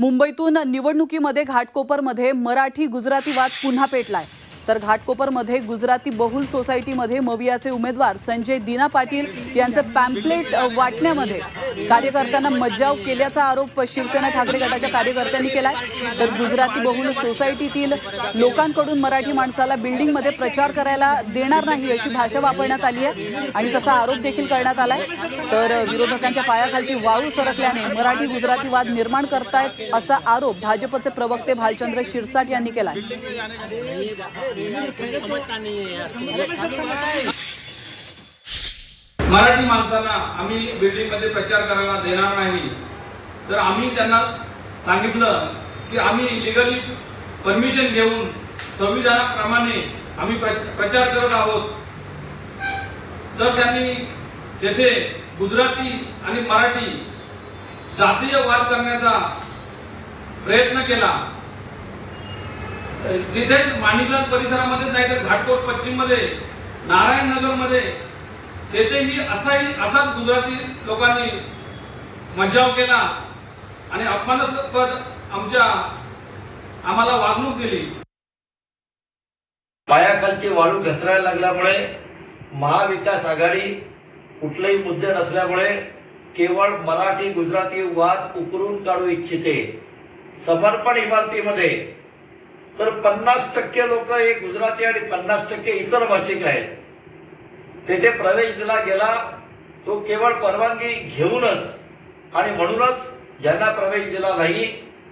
मुंबईतून निवडणुकीमध्ये घाटकोपरमध्ये मराठी गुजराती वाद पुन्हा पेटलाय. तर घाटकोपरमध्ये गुजराती बहुल सोसायटीमध्ये मवियाचे उमेदवार संजय दिना पाटील यांचं पॅम्पलेट वाटण्यामध्ये कार्यकर्त्यांना मज्जाव केल्याचा आरोप शिवसेना ठाकरे गटाच्या कार्यकर्त्यांनी केलाय. तर गुजराती बहुल सोसायटीतील लोकांकडून मराठी माणसाला बिल्डिंगमध्ये प्रचार करायला देणार नाही अशी भाषा वापरण्यात आली आहे आणि तसा आरोप देखील करण्यात आलाय. तर विरोधकांच्या पायाखालची वाळू सरकल्याने मराठी गुजराती वाद निर्माण करतायत असा आरोप भाजपचे प्रवक्ते भालचंद्र शिरसाट यांनी केलाय. मराठी माणसांना आम्ही बिल्डिंगमध्ये प्रचार करायला देणार नाही. तर आम्ही त्यांना सांगितलं की आम्ही लिगली परमिशन घेऊन संविधानाप्रमाणे आम्ही प्रचार करत आहोत. तर त्यांनी तेथे गुजराती आणि मराठी जातीय वाद करण्याचा प्रयत्न केला. तिथे माणिकलाल परिसरामध्ये नाही तर घाटकोट पश्चिममध्ये नारायण नगरमध्ये तेथेही असाही असाच गुजराती लोकांनी मज्जाव केला आणि अपमानास्पद आमच्या आम्हाला वागणूक दिली. पायाखालची वाळू घसरायला लागल्यामुळे महाविकास आघाडी कुठलेही मुद्दे नसल्यामुळे केवळ मराठी गुजराती वाद उकरून काढू इच्छिते. समर्पण इमारतीमध्ये तर पन्नास टक्के लोक हे गुजराती आणि पन्नास टक्के इतर भाषिक आहेत. तेथे प्रवेश दिला गेला तो केवळ परवानगी घेऊनच आणि म्हणूनच ज्यांना प्रवेश दिला नाही.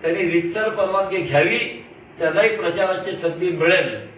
त्यांनी रितसर परवानगी घ्यावी त्यांनाही प्रचाराची संधी मिळेल.